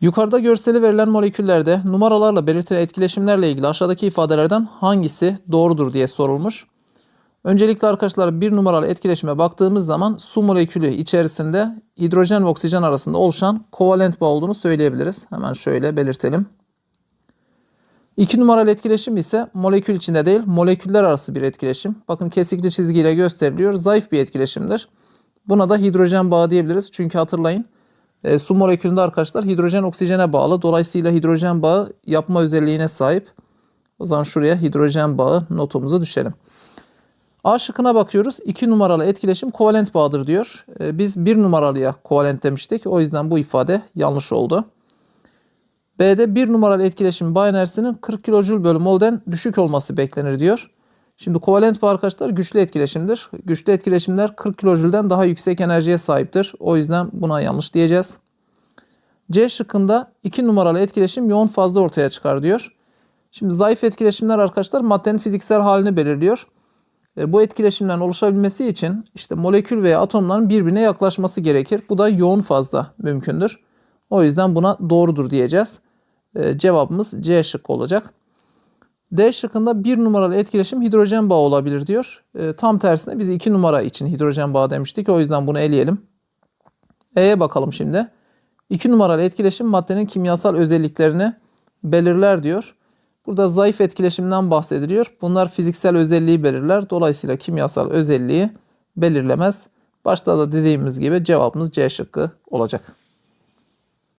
Yukarıda görseli verilen moleküllerde numaralarla belirtilen etkileşimlerle ilgili aşağıdaki ifadelerden hangisi doğrudur diye sorulmuş. Öncelikle arkadaşlar bir numaralı etkileşime baktığımız zaman su molekülü içerisinde hidrojen ve oksijen arasında oluşan kovalent bağ olduğunu söyleyebiliriz. Hemen şöyle belirtelim. 2 numaralı etkileşim ise molekül içinde değil moleküller arası bir etkileşim. Bakın kesikli çizgiyle gösteriliyor. Zayıf bir etkileşimdir. Buna da hidrojen bağı diyebiliriz. Çünkü hatırlayın e, su molekülünde arkadaşlar hidrojen oksijene bağlı. Dolayısıyla hidrojen bağı yapma özelliğine sahip. O zaman şuraya hidrojen bağı notumuzu düşelim. A şıkkına bakıyoruz. 2 numaralı etkileşim kovalent bağdır diyor. E, biz 1 numaralıya kovalent demiştik. O yüzden bu ifade yanlış oldu. B'de 1 numaralı etkileşim bağ enerjisinin 40 kilojül bölü mol'den düşük olması beklenir diyor. Şimdi kovalent bağ arkadaşlar güçlü etkileşimdir. Güçlü etkileşimler 40 kilojülden daha yüksek enerjiye sahiptir. O yüzden buna yanlış diyeceğiz. C şıkkında 2 numaralı etkileşim yoğun fazla ortaya çıkar diyor. Şimdi zayıf etkileşimler arkadaşlar maddenin fiziksel halini belirliyor. E, bu etkileşimlerin oluşabilmesi için işte molekül veya atomların birbirine yaklaşması gerekir. Bu da yoğun fazla mümkündür. O yüzden buna doğrudur diyeceğiz. E, cevabımız C şıkkı olacak. D şıkkında 1 numaralı etkileşim hidrojen bağı olabilir diyor. E, tam tersine biz 2 numara için hidrojen bağı demiştik. O yüzden bunu eleyelim. E'ye bakalım şimdi. 2 numaralı etkileşim maddenin kimyasal özelliklerini belirler diyor. Burada zayıf etkileşimden bahsediliyor. Bunlar fiziksel özelliği belirler. Dolayısıyla kimyasal özelliği belirlemez. Başta da dediğimiz gibi cevabımız C şıkkı olacak.